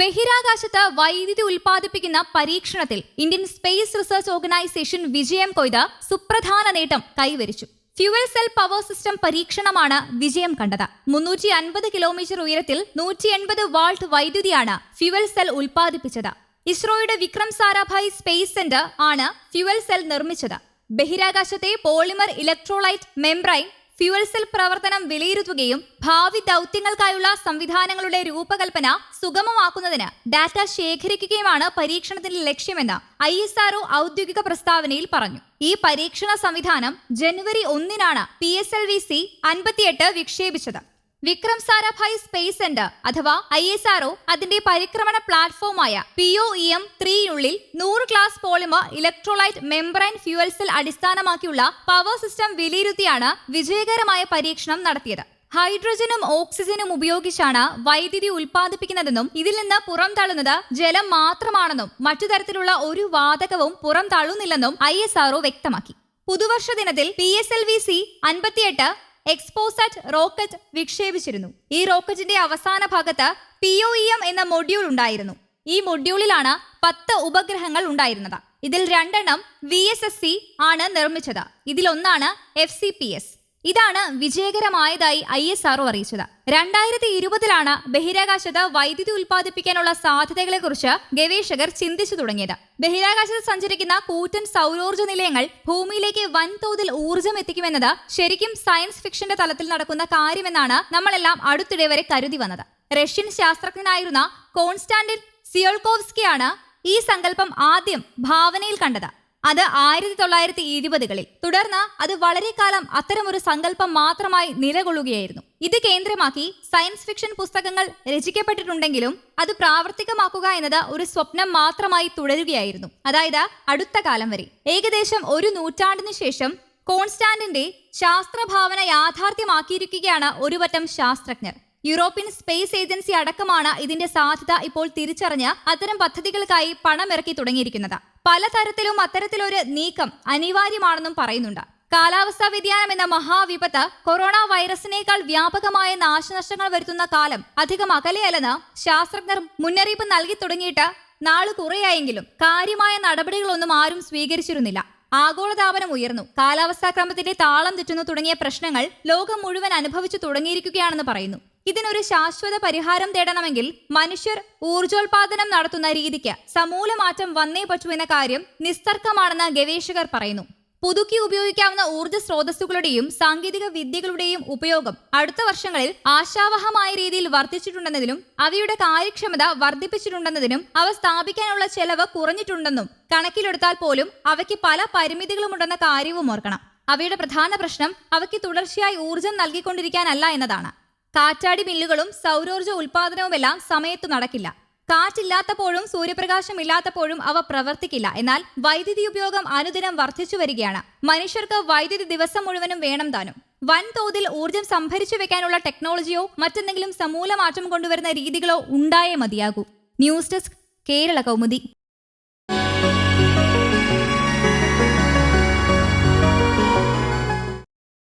ബഹിരാകാശത്ത് വൈദ്യുതി ഉൽപ്പാദിപ്പിക്കുന്ന പരീക്ഷണത്തിൽ ഇന്ത്യൻ സ്പേസ് റിസർച്ച് ഓർഗനൈസേഷൻ വിജയം കൊയ്ത സുപ്രധാന നേട്ടം കൈവരിച്ചു. ഫ്യുവൽ സെൽ പവർ സിസ്റ്റം പരീക്ഷണമാണ് വിജയം കണ്ടത്. മുന്നൂറ്റി അൻപത് കിലോമീറ്റർ ഉയരത്തിൽ നൂറ്റി എൺപത് വാൾട്ട് വൈദ്യുതിയാണ് ഫ്യുവൽ സെൽ ഉൽപ്പാദിപ്പിച്ചത്. ഇസ്രോയുടെ വിക്രം സാരാഭായ് സ്പേസ് സെന്റർ ആണ് ഫ്യുവൽ സെൽ നിർമ്മിച്ചത്. ബഹിരാകാശത്തെ polymer electrolyte membrane fuel cell പ്രവർത്തനം വിലയിരുത്തുകയും ഭാവി ദൗത്യങ്ങൾക്കായുള്ള സംവിധാനങ്ങളുടെ രൂപകൽപ്പന സുഗമമാക്കുന്നതിന് ഡാറ്റ ശേഖരിക്കുകയുമാണ് പരീക്ഷണത്തിന്റെ ലക്ഷ്യമെന്ന് ഐ എസ് ഔദ്യോഗിക പ്രസ്താവനയിൽ പറഞ്ഞു. ഈ പരീക്ഷണ സംവിധാനം ജനുവരി ഒന്നിനാണ് P S L V C അൻപത്തിയെട്ട് വിക്ഷേപിച്ചത്. വിക്രം സാരാഭായ് സ്പേസ് സെന്റർ അഥവാ ഐ എസ് ആർഒ അതിന്റെ പരിക്രമണ പ്ലാറ്റ്ഫോമായ പി ഒ ഇ എം ത്രീയുള്ളിൽ നൂറ് class polymer electrolyte membrane fuel cell അടിസ്ഥാനമാക്കിയുള്ള പവർ സിസ്റ്റം വിലയിരുത്തിയാണ് വിജയകരമായ പരീക്ഷണം നടത്തിയത്. ഹൈഡ്രജനും ഓക്സിജനും ഉപയോഗിച്ചാണ് വൈദ്യുതി ഉൽപ്പാദിപ്പിക്കുന്നതെന്നും ഇതിൽ നിന്ന് പുറംതള്ളുന്നത് ജലം മാത്രമാണെന്നും മറ്റു തരത്തിലുള്ള ഒരു വാതകവും പുറംതള്ളുന്നില്ലെന്നും ഐ എസ് ആർഒ വ്യക്തമാക്കി. പുതുവർഷ ദിനത്തിൽ P S L V C അൻപത്തിയെട്ട് എക്സ്പോസാറ്റ് റോക്കറ്റ് വിക്ഷേപിച്ചിരുന്നു. ഈ റോക്കറ്റിന്റെ അവസാന ഭാഗത്ത് പി ഒ ഇ എം എന്ന മൊഡ്യൂൾ ഉണ്ടായിരുന്നു. ഈ മൊഡ്യൂളിലാണ് പത്ത് ഉപഗ്രഹങ്ങൾ ഉണ്ടായിരുന്നത്. ഇതിൽ രണ്ടെണ്ണം വി എസ് എസ് സി ആണ് നിർമ്മിച്ചത്. ഇതിലൊന്നാണ് എഫ് സി പി എസ് ഇതാണ് വിജയകരമായതായി ഐ എസ് ആർഒ അറിയിച്ചത്. രണ്ടായിരത്തി ഇരുപതിലാണ് ബഹിരാകാശത്ത് വൈദ്യുതി ഉൽപ്പാദിപ്പിക്കാനുള്ള സാധ്യതകളെക്കുറിച്ച് ഗവേഷകർ ചിന്തിച്ചു തുടങ്ങിയത്. ബഹിരാകാശത്ത് സഞ്ചരിക്കുന്ന കൂറ്റൻ സൗരോർജ നിലയങ്ങൾ ഭൂമിയിലേക്ക് വൻതോതിൽ ഊർജം എത്തിക്കുമെന്നത് ശരിക്കും സയൻസ് ഫിക്ഷന്റെ തലത്തിൽ നടക്കുന്ന കാര്യമെന്നാണ് നമ്മളെല്ലാം അടുത്തിടെ വരെ കരുതി വന്നത്. റഷ്യൻ ശാസ്ത്രജ്ഞനായിരുന്ന കോൺസ്റ്റാന്റിൻ സിയോൾക്കോവ്സ്കിയാണ് ഈ സങ്കല്പം ആദ്യം ഭാവനയിൽ കണ്ടത്. അത് ആയിരത്തി തൊള്ളായിരത്തി ഇരുപതുകളിൽ തുടർന്ന് അത് വളരെ കാലം അത്തരമൊരു സങ്കല്പം മാത്രമായി നിലകൊള്ളുകയായിരുന്നു. ഇത് കേന്ദ്രമാക്കി സയൻസ് ഫിക്ഷൻ പുസ്തകങ്ങൾ രചിക്കപ്പെട്ടിട്ടുണ്ടെങ്കിലും അത് പ്രാവർത്തികമാക്കുക എന്നത് ഒരു സ്വപ്നം മാത്രമായി തുടരുകയായിരുന്നു. അതായത് അടുത്ത കാലം വരെ. ഏകദേശം ഒരു നൂറ്റാണ്ടിനു ശേഷം കോൺസ്റ്റാന്റിന്റെ ശാസ്ത്രഭാവന യാഥാർത്ഥ്യമാക്കിയിരിക്കുകയാണ് ഒരുപറ്റം ശാസ്ത്രജ്ഞർ. യൂറോപ്യൻ സ്പേസ് ഏജൻസി അടക്കമാണ് ഇതിന്റെ സാധ്യത ഇപ്പോൾ തിരിച്ചറിഞ്ഞ് അത്തരം പദ്ധതികൾക്കായി പണമിറക്കി തുടങ്ങിയിരിക്കുന്നത്. പലതരത്തിലും അത്തരത്തിലൊരു നീക്കം അനിവാര്യമാണെന്നും പറയുന്നുണ്ട്. കാലാവസ്ഥാ വ്യതിയാനം എന്ന മഹാവിപത്ത് കൊറോണ വൈറസിനേക്കാൾ വ്യാപകമായ നാശനഷ്ടങ്ങൾ വരുത്തുന്ന കാലം അധികം അകലെയല്ലെന്ന് ശാസ്ത്രജ്ഞർ മുന്നറിയിപ്പ് നൽകി തുടങ്ങിയിട്ട് നാളു കുറയായെങ്കിലും കാര്യമായ നടപടികളൊന്നും ആരും സ്വീകരിച്ചിരുന്നില്ല. ആഗോളതാപനം ഉയർന്നു. കാലാവസ്ഥാ ക്രമത്തിന്റെ താളം തെറ്റുന്നു തുടങ്ങിയ പ്രശ്നങ്ങൾ ലോകം മുഴുവൻ അനുഭവിച്ചു തുടങ്ങിയിരിക്കുകയാണെന്ന് പറയുന്നു. ഇതിനൊരു ശാശ്വത പരിഹാരം തേടണമെങ്കിൽ മനുഷ്യർ ഊർജോൽപാദനം നടത്തുന്ന രീതിക്ക് സമൂല മാറ്റം വന്നേ പറ്റൂ എന്ന കാര്യം നിസ്തർക്കമാണെന്ന് ഗവേഷകർ പറയുന്നു. പുതുക്കി ഉപയോഗിക്കാവുന്ന ഊർജ സ്രോതസ്സുകളുടെയും സാങ്കേതിക വിദ്യകളുടെയും ഉപയോഗം അടുത്ത വർഷങ്ങളിൽ ആശാവഹമായ രീതിയിൽ വർദ്ധിച്ചിട്ടുണ്ടെന്നതിലും അവയുടെ കാര്യക്ഷമത വർദ്ധിപ്പിച്ചിട്ടുണ്ടെന്നതിനും അവ സ്ഥാപിക്കാനുള്ള ചെലവ് കുറഞ്ഞിട്ടുണ്ടെന്നും കണക്കിലെടുത്താൽ പോലും അവയ്ക്ക് പല പരിമിതികളുമുണ്ടെന്ന കാര്യവും ഓർക്കണം. അവയുടെ പ്രധാന പ്രശ്നം അവയ്ക്ക് തുടർച്ചയായി ഊർജം നൽകിക്കൊണ്ടിരിക്കാനല്ല എന്നതാണ്. കാറ്റാടി മില്ലുകളും സൗരോർജ ഉൽപാദനവുമെല്ലാം സമയത്തു നടക്കില്ല. കാറ്റില്ലാത്തപ്പോഴും സൂര്യപ്രകാശം ഇല്ലാത്തപ്പോഴും അവ പ്രവർത്തിക്കില്ല. എന്നാൽ വൈദ്യുതി ഉപയോഗം അനുദിനം വർദ്ധിച്ചു വരികയാണ്. മനുഷ്യർക്ക് വൈദ്യുതി ദിവസം മുഴുവനും വേണം താനും. വൻതോതിൽ ഊർജം സംഭരിച്ചു വെക്കാനുള്ള ടെക്നോളജിയോ മറ്റെന്തെങ്കിലും സമൂലമാറ്റം കൊണ്ടുവരുന്ന രീതികളോ ഉണ്ടായേ മതിയാകൂ. News desk Kerala Kaumudi.